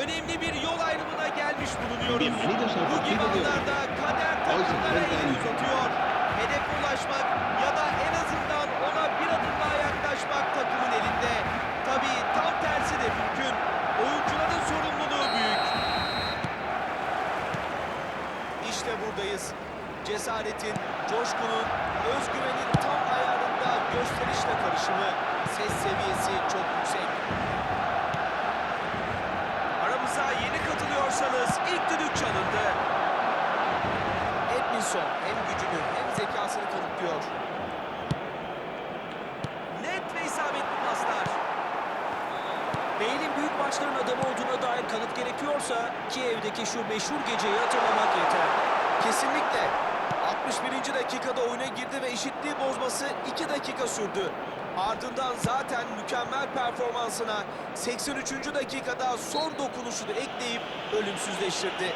önemli bir yol ayrımına gelmiş bulunuyoruz. Bu gibi anlarda kader takımlara el uzatıyor. Hedefe ulaşmak ya da en azından ona bir adım daha yaklaşmak takımın elinde. Tabii tam tersi de mümkün. Oyuncuların sorumluluğu büyük. İşte buradayız. Cesaretin, coşkunun, özgüvenin tam ayarında gösterişle karışımı. Ses seviyesi çok yüksek. Katılıyorsanız ilk düdük çalındı. Edminson hem gücünü hem zekasını kanıtlıyor. Net ve isabetli paslar. Bale'in büyük maçların adamı olduğuna dair kanıt gerekiyorsa Kiev'deki şu meşhur geceyi hatırlamak yeter. Kesinlikle. 61. dakikada oyuna girdi ve eşitliği bozması 2 dakika sürdü. Ardından zaten mükemmel performansına 83. dakikada son dokunuşunu ekleyip ölümsüzleştirdi.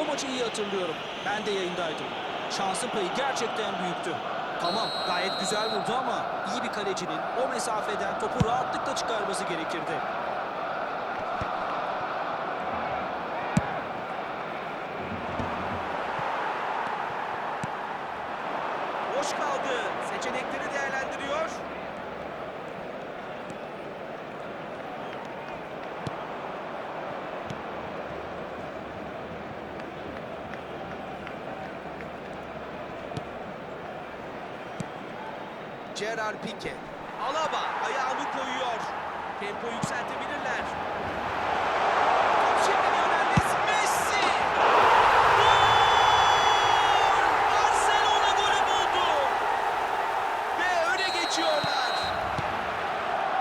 O maçı iyi hatırlıyorum. Ben de yayındaydım. Şansın payı gerçekten büyüktü. Tamam gayet güzel vurdu ama iyi bir kalecinin o mesafeden topu rahatlıkla çıkarması gerekirdi. Gerard Pique. Alaba ayağını koyuyor. Tempo yükseltebilirler. Şimdi Lionel. Messi! Gol! Barcelona golü buldu. Ve öne geçiyorlar.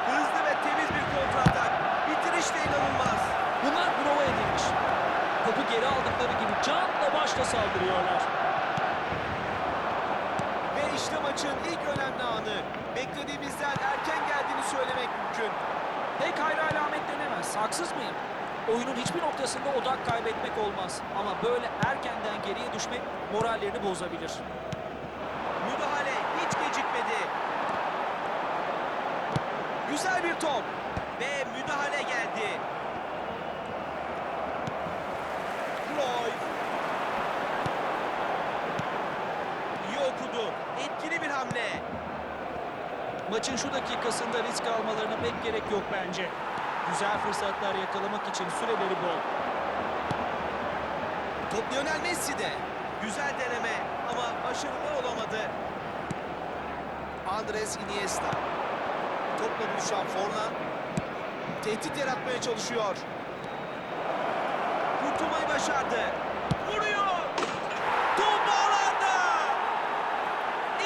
Hızlı ve temiz bir kontratak. Bitiriş de inanılmaz. Bunlar prova edilmiş. Topu geri aldıkları gibi canla başla saldırıyorlar. İşte maçın ilk önemli anı. Beklediğimizden erken geldiğini söylemek mümkün. Pek hayra alamet denemez. Haksız mıyım? Oyunun hiçbir noktasında odak kaybetmek olmaz. Ama böyle erkenden geriye düşmek morallerini bozabilir. Müdahale hiç gecikmedi. Güzel bir top. Ve müdahale geldi. Cruyff. İyi okudu. Etkili bir hamle. Maçın şu dakikasında risk almalarına pek gerek yok bence. Güzel fırsatlar yakalamak için süreleri bol. Top Lionel Messi'de. Güzel deneme ama başarılı olamadı. Andres Iniesta. Topla buluşan Forlan. Tehdit yaratmaya çalışıyor. Kurtulmayı başardı. Vuruyor. Top ağlarda.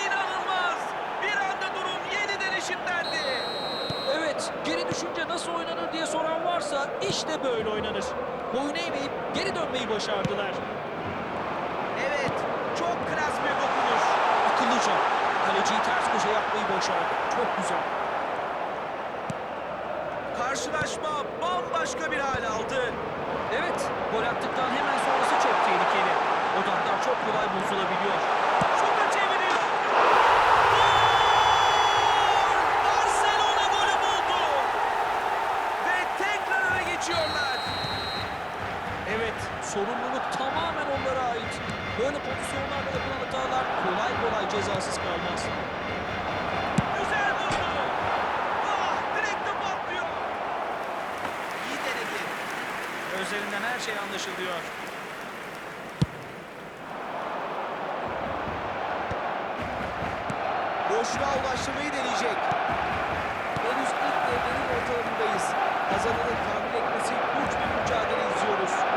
İnanılmaz. Bir anda durum yeniden eşitlendi. Evet, geri düşünce nasıl oynanır diye soran varsa işte böyle oynanır. Boyun eğmeyip geri dönmeyi başardılar. Evet. Çok klas bir dokunuş. Akıllıca. Kaleciyi ters köşe yapmayı başardı. Çok güzel. Karşılaşma bambaşka bir hal aldı. Evet, gol attıktan hemen sonrası çok tehlikeli. Odaklar çok kolay bozulabiliyor. Şutu çeviriyor. Gol! Barcelona golü buldu. Ve tekrar öne geçiyorlar. Evet, sorumluluk tamamen onlara ait. Böyle pozisyonlarda yapılan hatalar kolay kolay cezasız kalmaz. Güzel vurdu. Ah, direkte patlıyor. İyi denedi. Gözlerinden her şey anlaşılıyor. Boşluğa ulaştırmayı deneyecek. Henüz ilk devrenin ortalarındayız. Kazananın tahmin etmesi güç bir mücadele izliyoruz.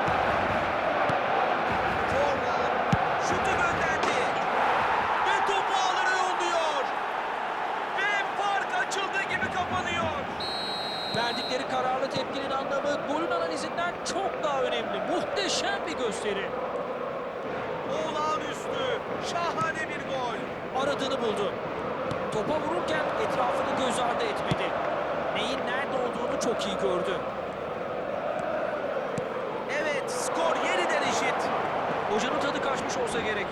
Verdikleri kararlı tepkinin anlamı golün analizinden çok daha önemli. Muhteşem bir gösteri. Olağanüstü, şahane bir gol. Aradığını buldu. Topa vururken etrafını göz ardı etmedi. Neyin nerede olduğunu çok iyi gördü. Evet, skor yeniden eşit. Hocanın tadı kaçmış olsa gerek.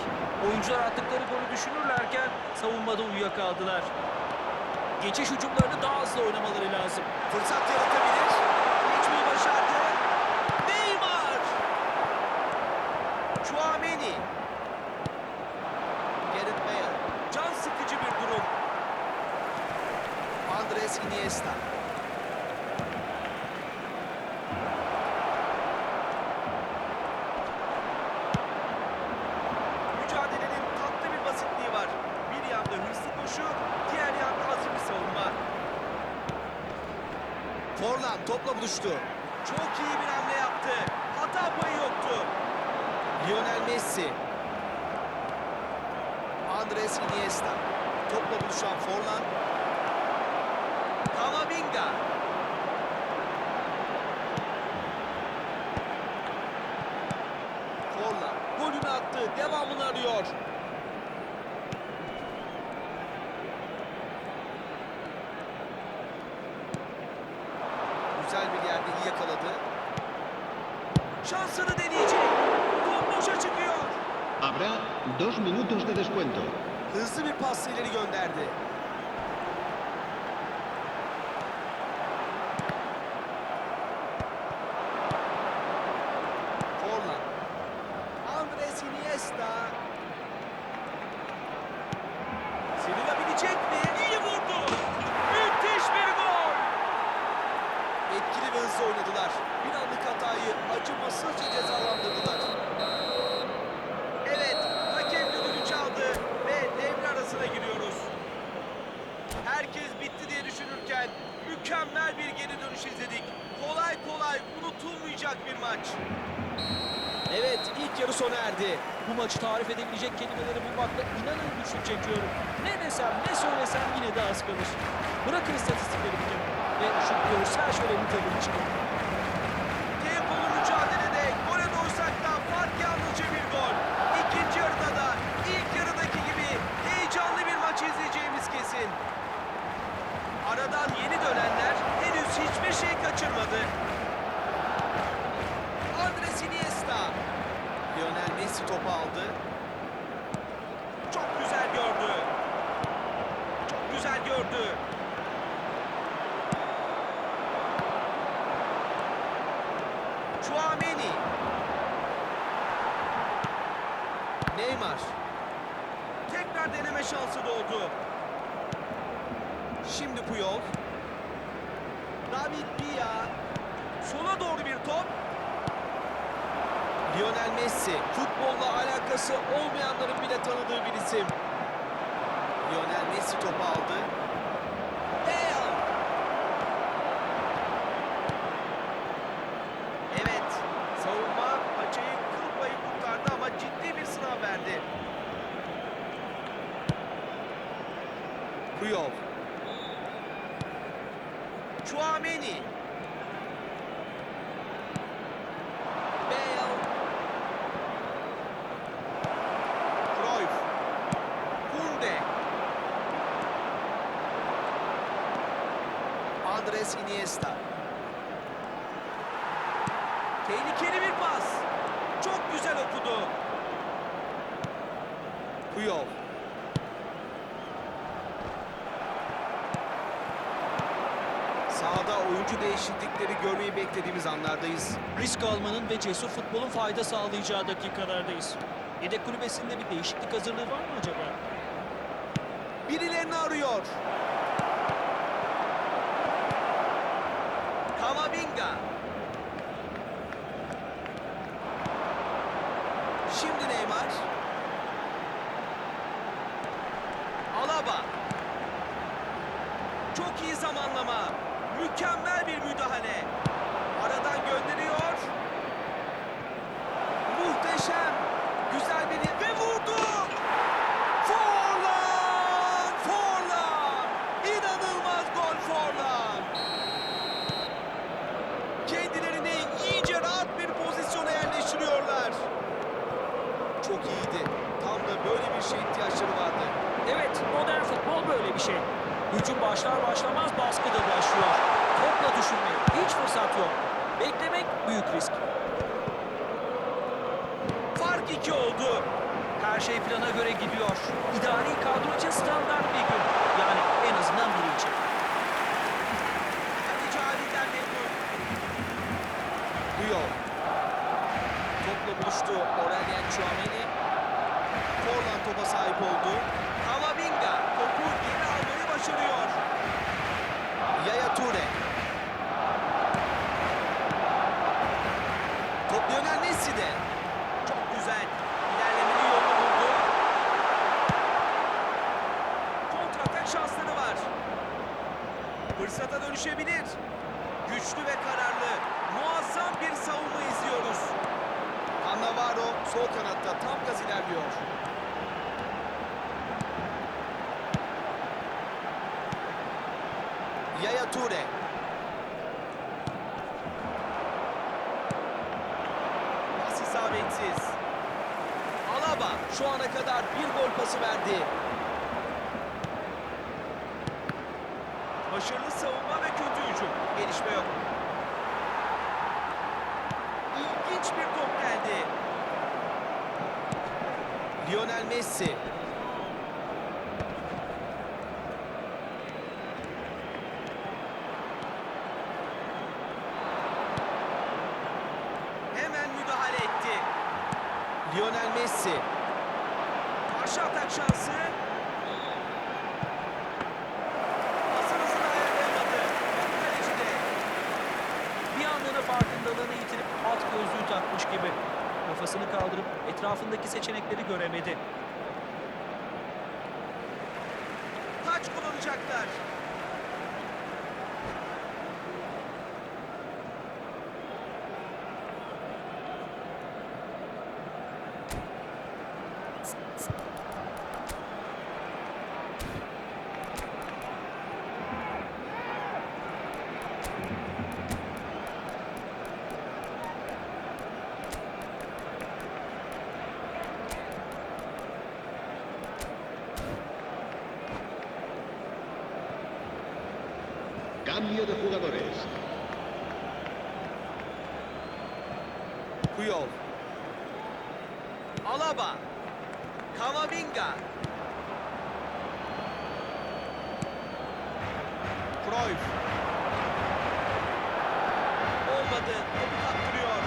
Oyuncular attıkları golü düşünürlerken savunmada uyuyakaldılar. Geçiş hücumlarını daha hızlı oynamaları lazım. Fırsat yaratabilir. Geçmeyi başardı. Ve Topla buluştu. Çok iyi bir hamle yaptı. Hata payı yoktu. Lionel Messi. Andres Iniesta. Topla buluşan Forlan. Kamavinga. Forlan golünü attı. Devamını arıyor. Güzel iyi yakaladı. Şansını deneyecek. Top boşa çıkıyor. Habrá dos minutos de descuento. Hızlı bir pasla ileri gönderdi. Forlan. Andres Iniesta. Silinebilecek mi? İyi vurdu. Müthiş bir gol. Etkili ve hızlı oynadılar. Bir anlık hatayı acımasızca cezalandırdılar. Evet, hakem düdüğünü çaldı ve devre arasına giriyoruz. Herkes bitti diye düşünürken mükemmel bir geri dönüş izledik. Kolay kolay unutulmayacak bir maç. Evet, ilk yarı sona erdi. Bu maçı tarif edebilecek kelimeleri bulmakla inanın güçlük çekiyorum. Ne desem ne söylesem yine de az kalır. Bırakın istatistikleri bir kenara ve şu görsel şölenin tadını çıkın. Tempolu mücadelede gole doysak da fark yalnızca bir gol. İkinci yarıda da ilk yarıdaki gibi heyecanlı bir maç izleyeceğimiz kesin. Aradan yeni dönenler henüz hiçbir şey kaçırmadı. Andres Iniesta. Lionel Messi topu aldı. Çok güzel gördü. Çok güzel gördü. Chouameni. Neymar. Tekrar deneme şansı doğdu. Şimdi Puyol. David Villa. Sola doğru bir top. Lionel Messi. Futbolla alakası olmayanların bile tanıdığı bir isim. Lionel Messi topu aldı. Bale. Evet, savunma açıyı kıl payı kurtardı ama sınav verdi. Puyol. Chouameni. Bale. Cruyff. Kunde. Andres Iniesta. Tehlikeli bir pas. Çok güzel okudu. Puyol. Sahada oyuncu değişiklikleri görmeyi beklediğimiz anlardayız. Risk almanın ve cesur futbolun fayda sağlayacağı dakikalardayız. Yedek kulübesinde bir değişiklik hazırlığı var mı acaba? Birilerini arıyor. Kamavinga. Şimdi Neymar. Alaba. Çok iyi zamanlama. Mükemmel bir müdahale. Aradan gönderiyor. Muhteşem. Güzel bir ve vurdu. Forlan! Forlan! İnanılmaz gol Forlan! Kendilerini iyice rahat bir pozisyona yerleştiriyorlar. Çok iyiydi. Tam da böyle bir şeye ihtiyaçları vardı. Evet, modern futbol böyle bir şey. Hücum başlar başlamaz baskı da başlıyor. Topla düşünmek, hiç fırsat yok. Beklemek büyük risk. Fark iki oldu. Her şey plana göre gidiyor. İdari kadro için standart bir gün. Yani en azından biri için. Kaleci halinden memnun. Puyol. Topla buluştu Aurelien Chouameni. Forlan topa sahip oldu. Kamavinga topu geri almayı başarıyor. Yaya Toure. Top Lionel Messi'de. Çok güzel. İlerlemenin yolunu buldu. Kontratak şansları var. Fırsata dönüşebilir. Güçlü ve kararlı. Muazzam bir savunma izliyoruz. Cannavaro sol kanatta tam gaz ilerliyor. Yaya Toure. Pas isabetsiz. Alaba şu ana kadar bir gol pası verdi. Başarılı savunma ve kötü hücum. Gelişme yok. İlginç bir top geldi. Lionel Messi. Hemen müdahale etti. Lionel Messi. Karşı atak şansı. Kaldırıp etrafındaki seçenekleri göremedi. Taç kullanacaklar. Cambio de jugadores. Puyol. Alaba. Kamavinga. Cruyff. Olmadı. Topu kaptırıyor.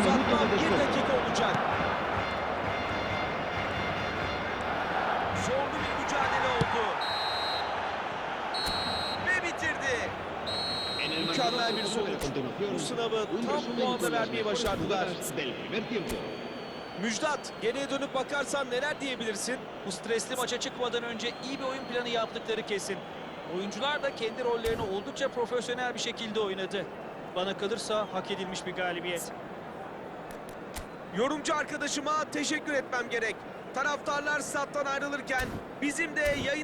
Uzatma bir dakika olacak. Zorlu bir mücadele oldu. Ve bitirdi. Marcador bir Bu sınavı tam las vermeyi başardılar. Müjdat, geriye dönüp bakarsan neler diyebilirsin? Bu stresli maça çıkmadan önce iyi bir oyun planı yaptıkları kesin. Oyuncular da kendi rollerini oldukça profesyonel bir şekilde oynadı. Bana kalırsa hak edilmiş bir galibiyet. Yorumcu arkadaşıma teşekkür etmem gerek. Taraftarlar stat'tan ayrılırken bizim de yayın